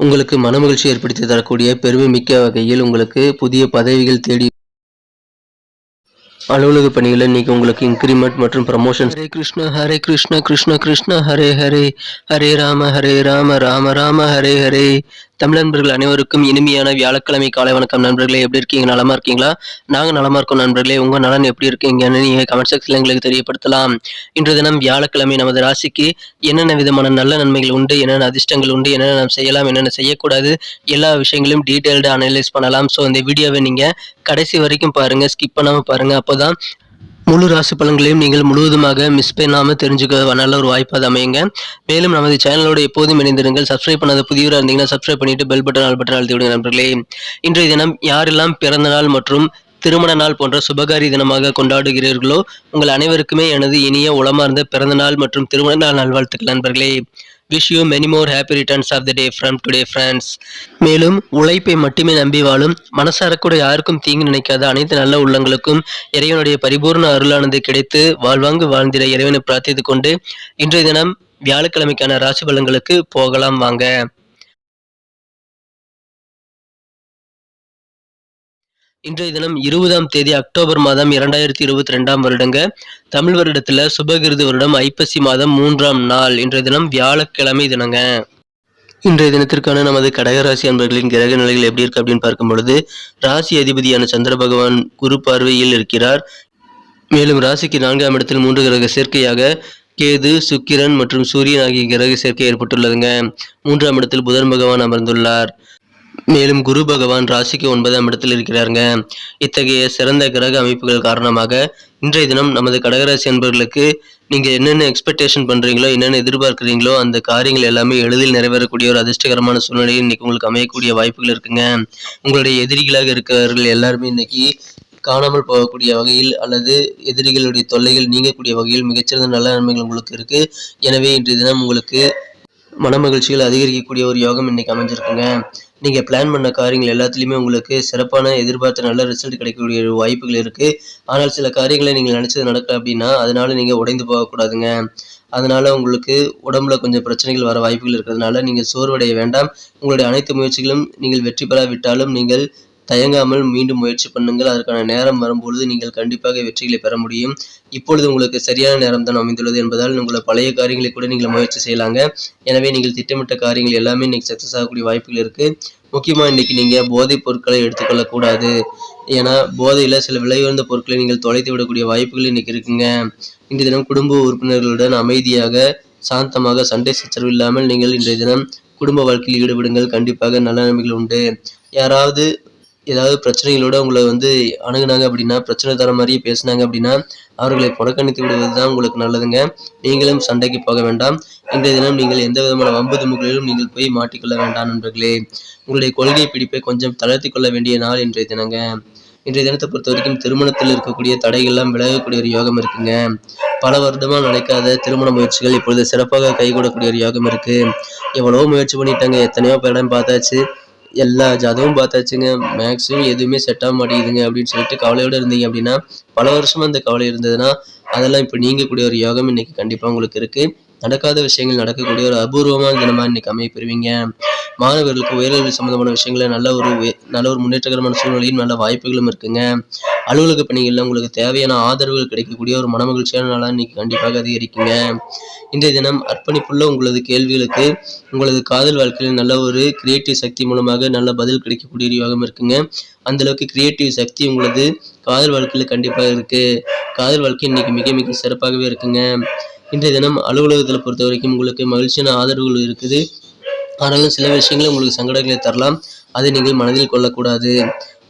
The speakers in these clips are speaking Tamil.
உங்களுக்கு மனமகிழ்ச்சி ஏற்படுத்தி தரக்கூடிய பெருமை மிக்க வகையில் உங்களுக்கு புதிய பதவிகள் தேடி அலுவலக பணிகளில் இன்னைக்கு உங்களுக்கு இன்க்ரிமெண்ட் மற்றும் ப்ரமோஷன் ஹரே கிருஷ்ணா ஹரே கிருஷ்ணா கிருஷ்ண கிருஷ்ண ஹரே ஹரே. ஹரே ராம ஹரே ராம ராம ராம ஹரே ஹரே. தமிழ் நண்பர்கள் அனைவருக்கும் இனிமையான வியாழக்கிழமை காலை வணக்கம் நண்பர்களே. எப்படி இருக்கீங்க? நலமா இருக்கீங்களா? நாங்கள் நலமா இருக்கோம் நண்பர்களே. உங்க நலன் எப்படி இருக்கீங்கன்னு நீங்க கமெண்ட் செக்ஷன்ல எங்களுக்கு தெரியப்படுத்தலாம். இன்று தினம் வியாழக்கிழமை நமது ராசிக்கு என்னென்ன விதமான நல்ல நன்மைகள் உண்டு என்னென்ன அதிர்ஷ்டங்கள் உண்டு என்னென்ன நாம் செய்யலாம் என்னென்ன செய்யக்கூடாது எல்லா விஷயங்களையும் டீட்டெயில்டு அனலைஸ் பண்ணலாம். ஸோ இந்த வீடியோவை நீங்க கடைசி வரைக்கும் பாருங்க ஸ்கிப் பண்ணாமல் பாருங்க. அப்போதான் முழு ராசி பலன்களையும் நீங்கள் முழுவதுமாக மிஸ் பண்ணாமல் தெரிஞ்சுக்க நல்ல ஒரு வாய்ப்பாக அது அமையுங்க. மேலும் நமது சேனலோட எப்போதும் இணைந்திருங்கள். சப்ஸ்கிரைப் பண்ணாத புதியவராக இருந்தீங்கன்னா சப்ஸ்கிரைப் பண்ணிட்டு பெல் பட்டன் ஆல் பட்டன் அழுத்தி விடுங்க நண்பர்களே. இன்றைய தினம் யாரெல்லாம் பிறந்த நாள் மற்றும் திருமண நாள் போன்ற சுபகாரி தினமாக கொண்டாடுகிறீர்களோ உங்கள் அனைவருக்குமே எனது இனிய உளமார்ந்த பிறந்த நாள் மற்றும் திருமண நாள் நல்வாழ்த்துக்கள் நண்பர்களே. Wish you many more happy returns of the day from today friends மேலும் உழைப்பை மட்டுமே நம்பி வாழும் மனசார கூட யாருக்கும் தீங்கு நினைக்காத அனைத்து நல்ல உள்ளங்களுக்கும் இறைவனுடைய பரிபூர்ண அருளானது கிடைத்து வாழ்வாங்கு வாழ்ந்திட இறைவனை பிரார்த்தித்துக் கொண்டு இன்றைய தினம் வியாழக்கிழமைக்கான ராசி பலன்களுக்கு போகலாம் வாங்க. இன்றைய தினம் இருபதாம் தேதி அக்டோபர் மாதம் இரண்டாயிரத்தி இருபத்தி ரெண்டாம் வருடங்க. தமிழ் வருடத்துல சுபகிருது வருடம் ஐப்பசி மாதம் மூன்றாம் நாள். இன்றைய தினம் வியாழக்கிழமை தினங்க. இன்றைய தினத்திற்கான நமது கடகராசி அன்பர்களின் கிரக நிலைகள் எப்படி இருக்கு அப்படின்னு பார்க்கும் பொழுது ராசி அதிபதியான சந்திர பகவான் குரு பார்வையில் இருக்கிறார். மேலும் ராசிக்கு நான்காம் இடத்தில் மூன்று கிரக சேர்க்கையாக கேது சுக்கிரன் மற்றும் சூரியன் ஆகிய கிரக சேர்க்கை ஏற்பட்டுள்ளதுங்க. மூன்றாம் இடத்தில் புதன் பகவான் அமர்ந்துள்ளார். மேலும் குரு பகவான் ராசிக்கு ஒன்பதாம் இடத்தில் இருக்கிறாருங்க. இத்தகைய சிறந்த கிரக அமைப்புகள் காரணமாக இன்றைய தினம் நமது கடகராசி அன்பர்களுக்கு நீங்க என்னென்ன எக்ஸ்பெக்டேஷன் பண்றீங்களோ என்னென்ன எதிர்பார்க்குறீங்களோ அந்த காரியங்கள் எல்லாமே எளிதில் நிறைவேறக்கூடிய ஒரு அதிர்ஷ்டகரமான சூழ்நிலையில் இன்னைக்கு உங்களுக்கு அமையக்கூடிய வாய்ப்புகள் இருக்குங்க. உங்களுடைய எதிரிகளாக இருக்கிறவர்கள் எல்லாருமே இன்னைக்கு காணாமல் போகக்கூடிய வகையில் அல்லது எதிரிகளுடைய தொல்லைகள் நீங்கக்கூடிய வகையில் மிகச்சிறந்த நல்ல நன்மைகள் உங்களுக்கு இருக்கு. எனவே இன்றைய தினம் உங்களுக்கு மனமகிழ்ச்சிகள் அதிகரிக்கக்கூடிய ஒரு யோகம் இன்னைக்கு அமைஞ்சிருக்குங்க. நீங்கள் பிளான் பண்ண காரியங்கள் எல்லாத்துலேயுமே உங்களுக்கு சிறப்பான எதிர்பார்த்த நல்ல ரிசல்ட் கிடைக்கக்கூடிய வாய்ப்புகள் இருக்குது ஆனால் சில காரியங்களை நீங்கள் நினச்சது நடக்கல அப்படின்னா அதனால் நீங்கள் உடைந்து போகக்கூடாதுங்க. அதனால் உங்களுக்கு உடம்புல கொஞ்சம் பிரச்சனைகள் வர வாய்ப்புகள் இருக்கிறதுனால நீங்கள் சோர்வடைய வேண்டாம். உங்களுடைய அனைத்து முயற்சிகளும் நீங்கள் வெற்றி பெறாவிட்டாலும் நீங்கள் தயங்காமல் மீண்டும் முயற்சி பண்ணுங்கள். அதற்கான நேரம் வரும்பொழுது நீங்கள் கண்டிப்பாக வெற்றிகளை பெற முடியும். இப்பொழுது உங்களுக்கு சரியான நேரம் தான் அமைந்துள்ளது என்பதால் உங்களை பழைய காரியங்களை கூட நீங்கள் முயற்சி செய்யலாங்க. எனவே நீங்கள் திட்டமிட்ட காரியங்கள் எல்லாமே இன்னைக்கு சக்ஸஸ் ஆகக்கூடிய வாய்ப்புகள் இருக்கு. முக்கியமாக இன்னைக்கு நீங்கள் போதைப் பொருட்களை எடுத்துக்கொள்ளக்கூடாது. ஏன்னா போதையில் சில விலை உயர்ந்த பொருட்களை நீங்கள் தொலைத்து விடக்கூடிய வாய்ப்புகள் இன்னைக்கு இருக்குங்க. இன்றைய தினம் குடும்ப உறுப்பினர்களுடன் அமைதியாக சாந்தமாக சண்டை சச்சரவு இல்லாமல் நீங்கள் இன்றைய தினம் குடும்ப வாழ்க்கையில் ஈடுபடுங்கள். கண்டிப்பாக நல்ல நன்மைகள் உண்டு. யாராவது ஏதாவது பிரச்சனைகளோட உங்களை வந்து அணுகுனாங்க அப்படின்னா பிரச்சனை தர மாதிரியே பேசுனாங்க அப்படின்னா அவர்களை புறக்கணித்து விடுவது தான் உங்களுக்கு நல்லதுங்க. நீங்களும் சண்டைக்கு போக வேண்டாம். இன்றைய தினம் நீங்கள் எந்த விதமான வம்பு தும்புகளிலும் நீங்கள் போய் மாட்டிக்கொள்ள வேண்டாம் நண்பர்களே. உங்களுடைய கொள்கை பிடிப்பை கொஞ்சம் தளர்த்தி கொள்ள வேண்டிய நாள் இன்றைய தினங்க. இன்றைய தினத்தை பொறுத்த வரைக்கும் திருமணத்தில் இருக்கக்கூடிய தடைகள்லாம் விலகக்கூடிய ஒரு யோகம் இருக்குங்க. பல வருடமாக நடக்காத திருமண முயற்சிகள் இப்பொழுது சிறப்பாக கைகூடக்கூடிய ஒரு யோகம் இருக்கு. எவ்வளவோ முயற்சி பண்ணிட்டாங்க. எத்தனையோ இடம் பார்த்தாச்சு. எல்லா ஜாதகமும் பார்த்தாச்சுங்க. மேக்ஸிமம் எதுவுமே செட் ஆக மாட்டேங்குதுங்க அப்படின்னு சொல்லிட்டு கவலையோடு இருந்தீங்க அப்படின்னா பல வருஷமாக அந்த கவலை இருந்ததுன்னா அதெல்லாம் இப்போ நீங்கக்கூடிய ஒரு யோகம் இன்னைக்கு கண்டிப்பாக உங்களுக்கு இருக்குது நடக்காத விஷயங்கள் நடக்கக்கூடிய ஒரு அபூர்வமான தினமாக இன்னைக்கு அமைப்பெறுவீங்க மாணவர்களுக்கு உயர்கல்வி சம்மந்தமான விஷயங்கள நல்ல ஒரு நல்ல ஒரு முன்னேற்றகரமான சூழ்நிலையும் நல்ல வாய்ப்புகளும் இருக்குங்க. அலுவலக பணிகளில் உங்களுக்கு தேவையான ஆதரவுகள் கிடைக்கக்கூடிய ஒரு மனமகிழ்ச்சியான நாளாக இன்னைக்கு கண்டிப்பாக அதிகரிக்குங்க. இன்றைய தினம் அர்ப்பணிப்புள்ள உங்களது கேள்விகளுக்கு உங்களது காதல் வாழ்க்கையில் நல்ல ஒரு கிரியேட்டிவ் சக்தி மூலமாக நல்ல பதில் கிடைக்கக்கூடிய யோகம் இருக்குங்க. அந்தளவுக்கு கிரியேட்டிவ் சக்தி உங்களது காதல் வாழ்க்கையில் கண்டிப்பாக இருக்குது காதல் வாழ்க்கை இன்னைக்கு மிக மிக சிறப்பாகவே இருக்குங்க. இன்றைய தினம் அலுவலகத்தில் பொறுத்த வரைக்கும் உங்களுக்கு மகிழ்ச்சியான ஆதரவுகள் இருக்குது. ஆனாலும் சில விஷயங்கள் உங்களுக்கு சங்கடங்களை தரலாம். அதை நீங்கள் மனதில் கொள்ளக்கூடாது.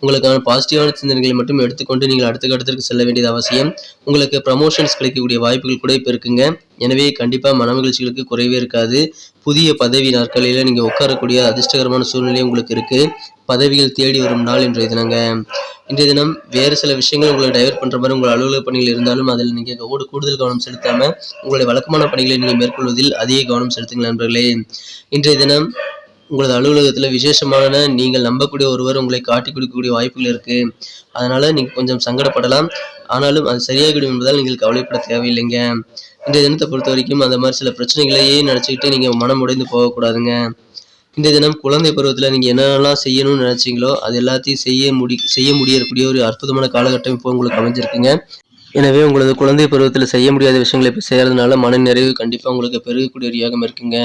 உங்களுக்கான பாசிட்டிவான சிந்தனைகளை மட்டும் எடுத்துக்கொண்டு நீங்கள் அடுத்த கட்டத்திற்கு செல்ல வேண்டியது அவசியம். உங்களுக்கு ப்ரமோஷன்ஸ் கிடைக்கக்கூடிய வாய்ப்புகள் கூட இப்போ இருக்குங்க. எனவே கண்டிப்பாக மனமகிழ்ச்சிகளுக்கு குறைவே இருக்காது. புதிய பதவி நாட்களில் நீங்கள் உட்காரக்கூடிய அதிர்ஷ்டகரமான சூழ்நிலை உங்களுக்கு இருக்குது பதவிகள் தேடி வரும் நாள் இன்றைய தினங்க. இன்றைய தினம் வேறு சில விஷயங்கள் உங்களை டைவர்ட் பண்ணுற மாதிரி உங்கள் அலுவலக பணிகள் இருந்தாலும் அதில் நீங்கள் ஓடு கூடுதல் கவனம் செலுத்தாமல் உங்களுடைய வழக்கமான பணிகளை நீங்கள் மேற்கொள்வதில் அதிக கவனம் செலுத்துங்கள் நண்பர்களே. இன்றைய தினம் உங்களது அலுவலகத்தில் விசேஷமான நீங்கள் நம்பக்கூடிய ஒருவர் உங்களை காட்டி கொடுக்கக்கூடிய வாய்ப்புகள் இருக்குது அதனால் நீங்கள் கொஞ்சம் சங்கடப்படலாம். ஆனாலும் அது சரியாகிவிடும் என்பதால் நீங்கள் கவலைப்பட தேவையில்லைங்க. இந்த தினத்தை பொறுத்த வரைக்கும் அந்த மாதிரி சில பிரச்சனைகளையே நினச்சிக்கிட்டு நீங்கள் மனம் உடைந்து போகக்கூடாதுங்க. இந்த தினம் குழந்தை பருவத்தில் நீங்கள் என்னென்னலாம் செய்யணும்னு நினச்சிங்களோ அது எல்லாத்தையும் செய்ய முடி செய்ய முடியக்கூடிய ஒரு அற்புதமான காலகட்டம் இப்போ உங்களுக்கு அமைஞ்சிருக்குங்க. எனவே உங்களது குழந்தை பருவத்தில் செய்ய முடியாத விஷயங்களை இப்போ செய்கிறதுனால மன நிறைவு கண்டிப்பாக உங்களுக்கு பெருகக்கூடிய ஒரு யோகம் இருக்குங்க.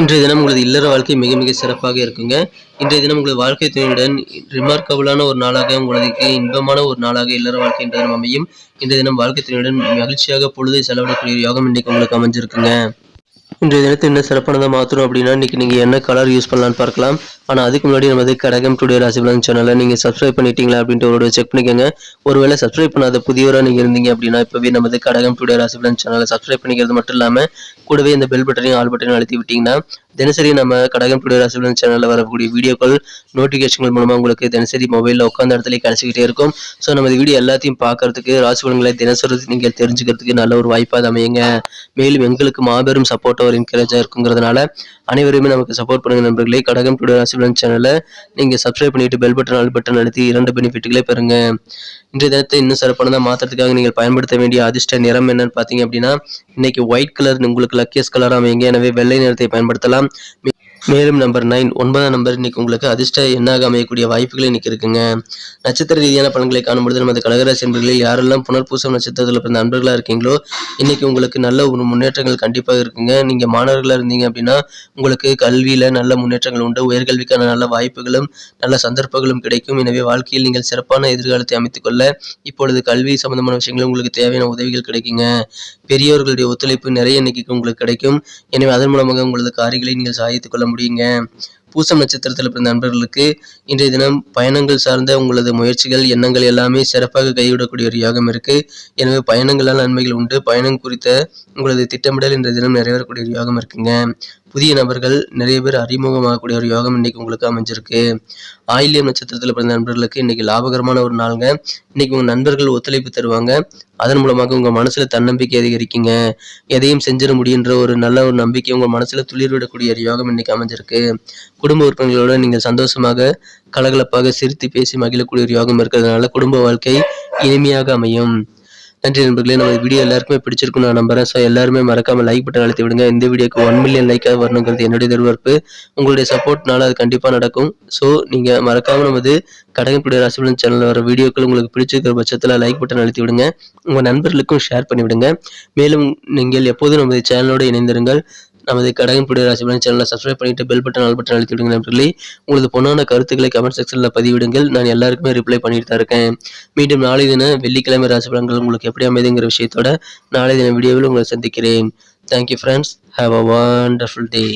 இன்றைய தினம் உங்களது இல்லற வாழ்க்கை மிக மிக சிறப்பாக இருக்குங்க. இன்றைய தினம் உங்களது வாழ்க்கை துணையுடன் ரிமார்க்கபுளான ஒரு நாளாக உங்களுக்கு இன்பமான ஒரு நாளாக இல்லற வாழ்க்கை என்ற தினம் அமையும். இன்றைய தினம் வாழ்க்கை துணையுடன் மகிழ்ச்சியாக பொழுதை செலவிடக்கூடிய யோகம் இன்னைக்கு உங்களுக்கு அமைஞ்சிருக்குங்க. இன்றைய தினத்தை என்ன சிறப்பானதாக மாற்றணும் அப்படின்னா இன்றைக்கி நீங்கள் என்ன கலர் யூஸ் பண்ணலான்னு பார்க்கலாம். ஆனால் அதுக்கு முன்னாடி நமது கடகம் டுடே ராசிபலன் சேனலை நீங்கள் சப்ஸ்கிரைப் பண்ணிட்டீங்களா அப்படின்ட்டு ஒரு செக் பண்ணிக்கோங்க. ஒருவேளை சப்ஸ்கிரைப் பண்ணாத புதியவராக நீங்கள் இருந்தீங்க அப்படின்னா இப்போவே நமது கடகம் டுடே ராசிபலன் சேனலை சப்ஸ்கிரைப் பண்ணிக்கிறது மட்டும் இல்லாமல் கூடவே இந்த பெல் பட்டனையும் ஆல் பட்டனையும் அழுத்தி விட்டிங்கன்னா தினசரி நம்ம கடகம் டுடே ராசிபலன் சேனலில் வரக்கூடிய வீடியோக்கள் நோட்டிஃபிகேஷன்கள் மூலமாக உங்களுக்கு தினசரி மொபைலில் உட்காந்த இடத்துல கிடச்சிக்கிட்டே இருக்கும். ஸோ நம்ம வீடியோ எல்லாத்தையும் பார்க்கறதுக்கு ராசிபலன்களை தினசரி நீங்கள் தெரிஞ்சுக்கிறதுக்கு நல்ல ஒரு வாய்ப்பாக அமையுங்க. மேலும் எங்களுக்கு மாபெரும் சப்போர்ட்டாக ஒரு என்கரேஜாக இருக்குங்கிறதுனால அனைவருமே நமக்கு சப்போர்ட் பண்ணுங்க நண்பர்களே. கடகம் டுடே ராசிபலன் சேனலை நீங்கள் சப்ஸ்கிரைப் பண்ணிட்டு பெல் பட்டன் ஆல் பட்டன் அழுத்தி இரண்டு பெனிஃபிட்டுகளே பெறுங்க. இன்றைய தினத்தை இன்னும் சிறப்பானதாக மாற்றுறதுக்காக நீங்கள் பயன்படுத்த வேண்டிய அதிர்ஷ்ட நிறம் என்னன்னு பார்த்தீங்க அப்படின்னா இன்னைக்கு ஒயிட் கலர் உங்களுக்கு லக்கியஸ் கலர் அமைங்க எனவே வெள்ளை நிறத்தை பயன்படுத்தலாம். மேலும் நம்பர் நைன் ஒன்பதாம் நம்பர் இன்னைக்கு உங்களுக்கு அதிர்ஷ்ட எண்ணாக அமையக்கூடிய வாய்ப்புகள் இன்னைக்கு இருக்குங்க. நட்சத்திர ரீதியான பலன்களை காணும்பொழுது நமது கடகராசி என்பர்களில் யாரெல்லாம் புனர்பூசம் நட்சத்திரத்தில் பிறந்த நண்பர்களாக இருக்கீங்களோ இன்னைக்கு உங்களுக்கு நல்ல ஒரு முன்னேற்றங்கள் கண்டிப்பாக இருக்குங்க. நீங்கள் மாணவர்களாக இருந்தீங்க அப்படின்னா உங்களுக்கு கல்வியில் நல்ல முன்னேற்றங்கள் உண்டு. உயர்கல்விக்கான நல்ல வாய்ப்புகளும் நல்ல சந்தர்ப்பங்களும் கிடைக்கும். எனவே வாழ்க்கையில் நீங்கள் சிறப்பான எதிர்காலத்தை அமைத்துக்கொள்ள இப்பொழுது கல்வி சம்பந்தமான விஷயங்களும் உங்களுக்கு தேவையான உதவிகள் கிடைக்குங்க. பெரியவர்களுடைய ஒத்துழைப்பு நிறைய இன்னைக்கு உங்களுக்கு கிடைக்கும். எனவே அதன் மூலமாக உங்களது காரியங்களை நீங்கள் சாதித்துக் கொள்ள முடியுங்க. பூசம் நட்சத்திரத்தில் பிறந்த நண்பர்களுக்கு இன்றைய தினம் பயணங்கள் சார்ந்த உங்களது முயற்சிகள் எண்ணங்கள் எல்லாமே சிறப்பாக கைவிடக்கூடிய ஒரு யோகம் இருக்கு. எனவே பயணங்களால் நன்மைகள் உண்டு. பயணம் குறித்த உங்களது திட்டமிடல் இன்றைய தினம் நிறைவேறக்கூடிய ஒரு யோகம் இருக்குங்க. புதிய நபர்கள் நிறைய பேர் அறிமுகமாகக்கூடிய ஒரு யோகம் இன்னைக்கு உங்களுக்கு அமைஞ்சிருக்கு. ஆயில்யம் நட்சத்திரத்தில் பிறந்த நண்பர்களுக்கு இன்னைக்கு லாபகரமான ஒரு நாளுங்க. இன்னைக்கு உங்கள் நண்பர்கள் ஒத்துழைப்பு தருவாங்க. அதன் மூலமாக உங்கள் மனசில் தன்னம்பிக்கை அதிகரிக்குங்க. எதையும் செஞ்சிட முடியுன்ற ஒரு நல்ல ஒரு நம்பிக்கை உங்கள் மனசில் துளிர்விடக்கூடிய ஒரு யோகம் இன்னைக்கு அமைஞ்சிருக்கு. குடும்ப உறுப்பினர்களோட நீங்கள் சந்தோஷமாக கலகலப்பாக சிரித்து பேசி மகிழக்கூடிய ஒரு யோகம் இருக்கிறதுனால குடும்ப வாழ்க்கை இனிமையாக அமையும். நன்றி நண்பர்களே. நம்ம வீடியோ எல்லாருக்குமே பிடிச்சிருக்கும் நான் நம்புறேன். ஸோ எல்லாருமே மறக்காம லைக் பட்டன் அழுத்தி விடுங்க. இந்த வீடியோக்கு ஒன் மில்லியன் லைக்காக வரணுங்கிறது என்னுடைய எதிர்பார்ப்பு. உங்களுடைய சப்போர்ட்னால அது கண்டிப்பாக நடக்கும். ஸோ நீங்கள் மறக்காம நமது கடகப்புடைய ராசிபலன் சேனலில் வர வீடியோக்கள் உங்களுக்கு பிடிச்சிருக்கிற பட்சத்தில் லைக் பட்டன் அழுத்தி விடுங்க. உங்கள் நண்பர்களுக்கும் ஷேர் பண்ணிவிடுங்க மேலும் நீங்கள் எப்போதும் நமது சேனலோடு இணைந்திருங்கள். நமது கடகன்புடைய ராசிபலன் சேனலை சப்ஸ்கிரைப் பண்ணிட்டு பெல் பட்டன் ஆல் பட்டன் அழுத்தி விடுங்க நண்பர்களே உங்களது பொண்ணான கருத்துக்களை கமெண்ட் செக்ஷனில் பதிவிடுங்கள். நான் எல்லாருக்குமே ரிப்ளை பண்ணிட்டு தான் இருக்கேன். மீண்டும் நாளை தின வெள்ளிக்கிழமை ராசி பலன்கள் உங்களுக்கு எப்படி அமைதுங்கிற விஷயத்தோட நாளை தின வீடியோவில் உங்களை சந்திக்கிறேன். Thank you friends have a wonderful day